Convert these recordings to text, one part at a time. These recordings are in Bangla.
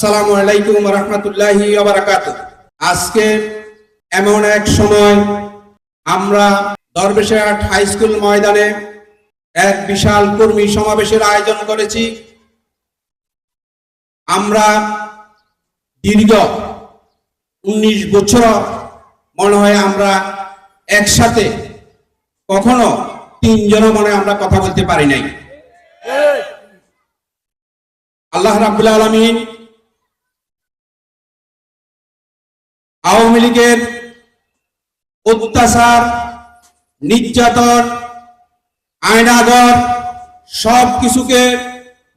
আসসালামু আলাইকুম রহমতুল্লাহি আজকে এমন এক সময় আমরা দরবেশাট হাই স্কুল ময়দানে এক বিশাল কর্মী সমাবেশের আয়োজন করেছি। আমরা দীর্ঘ উনিশ বছর মনে হয় আমরা একসাথে কখনো তিনজন মনে আমরা কথা বলতে পারি নাই। আল্লাহ রাবুল আলমিন আওয়ামী লীগের অত্যাচার, নির্যাতন আয়নাগর সব কিছুকে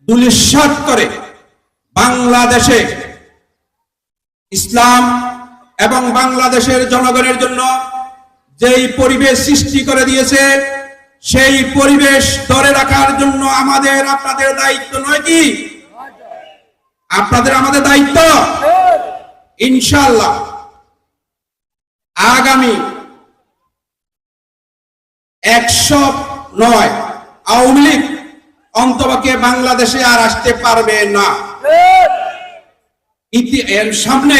দুলিশ্বাত করে বাংলাদেশে ইসলাম এবং বাংলাদেশের জনগণের জন্য যেই পরিবেশ সৃষ্টি করে দিয়েছে, সেই পরিবেশ ধরে রাখার জন্য আমাদের, আপনাদের দায়িত্ব নয় কি? আপনাদের আমাদের দায়িত্ব? ইনশাল্লাহ আগামী একশো নয় আওয়ামী লীগ অন্তপক্ষে বাংলাদেশে আর আসতে পারবে না। এর সামনে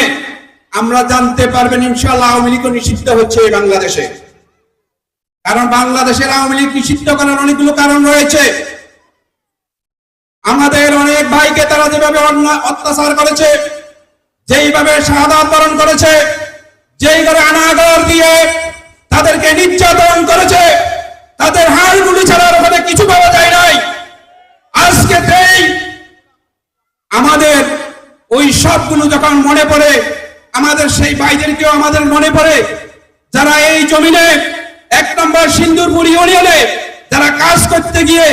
আমরা জানতে পারবেন ইনশাল্লাহ আওয়ামী লীগ নিষিদ্ধ হচ্ছে এই বাংলাদেশে। কারণ বাংলাদেশের আওয়ামী লীগ নিষিদ্ধ করার অনেকগুলো কারণ রয়েছে। আমাদের অনেক ভাইকে তারা যেভাবে অত্যাচার করেছে, যেইভাবে শাহাদাত বরণ করেছে যেই করে অনাগর দিয়ে তাদেরকে নির্যাতন করেছে তাদের হাড়গুলি ছাড়া আর ওখানে কিছু পাওয়া যায় নাই আজকে সেই আমাদের ওই সবগুলো যখন মনে পড়ে, আমাদের সেই ভাইদেরকেও আমাদের মনে পড়ে, যারা এই জমিনে এক নম্বর সিন্দুরপুর ইউনিয়নে যারা কাজ করতে গিয়ে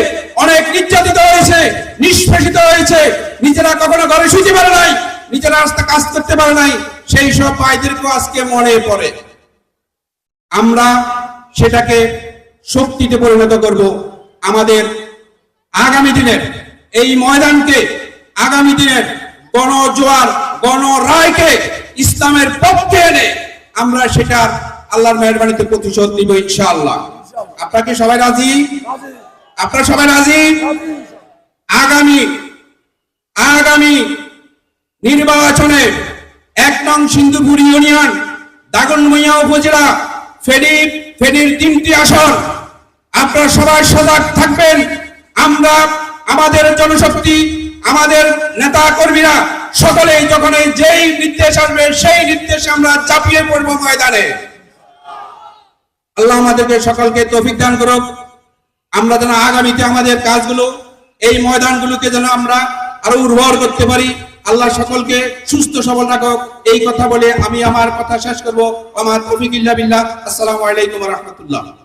অনেক নির্যাতিত হয়েছে, নিষ্পেষিত হয়েছে, নিজেরা কখনো ঘরে শুতে পারে নাই, নিজেরা রাস্তা কাজ করতে পারে নাই, সেই সব ভাইদেরকেও আজকে মনে পড়ে। আমরা সেটাকে শক্তিতে পরিণত করব। আমাদের আগামী দিনের এই ময়দানকে, আগামী দিনের গণজোয়ার, গণরায়কে ইসলামের পক্ষে এনে আমরা সেটার আল্লাহর মেহরবানিতে প্রতিশোধ নিব ইনশাআল্লাহ। আপনারা কি সবাই রাজি? আপনারা সবাই রাজি? আগামী আগামী নির্বাচনে এক নং সিন্ধুপুর ইউনিয়ন দাগনমইয়া উপজেলা ফেনীর ফেনীর তিনটি আসন। আপনারা সবাই সজাগ থাকবেন। আমরা, আমাদের জনশক্তি আমাদের নেতা কর্মীরা সকলেই যখন যেই নির্দেশ আসবে, সেই নির্দেশে আমরা চাপিয়ে পড়ব ময়দানে। আল্লাহ আমাদেরকে সকলকে তৌফিক দান করুক। আমরা যেন আগামীতে আমাদের কাজগুলো, এই ময়দানগুলোকে যেন আমরা আরও উর্বর করতে পারি। আল্লাহ সকলকে সুস্থ সবল রাখুক। এই কথা বলে আমি আমার কথা শেষ করব। আমার তৌফিক ইল্লা বিল্লাহ। আসসালামু আলাইকুম রহমতুল্লাহ।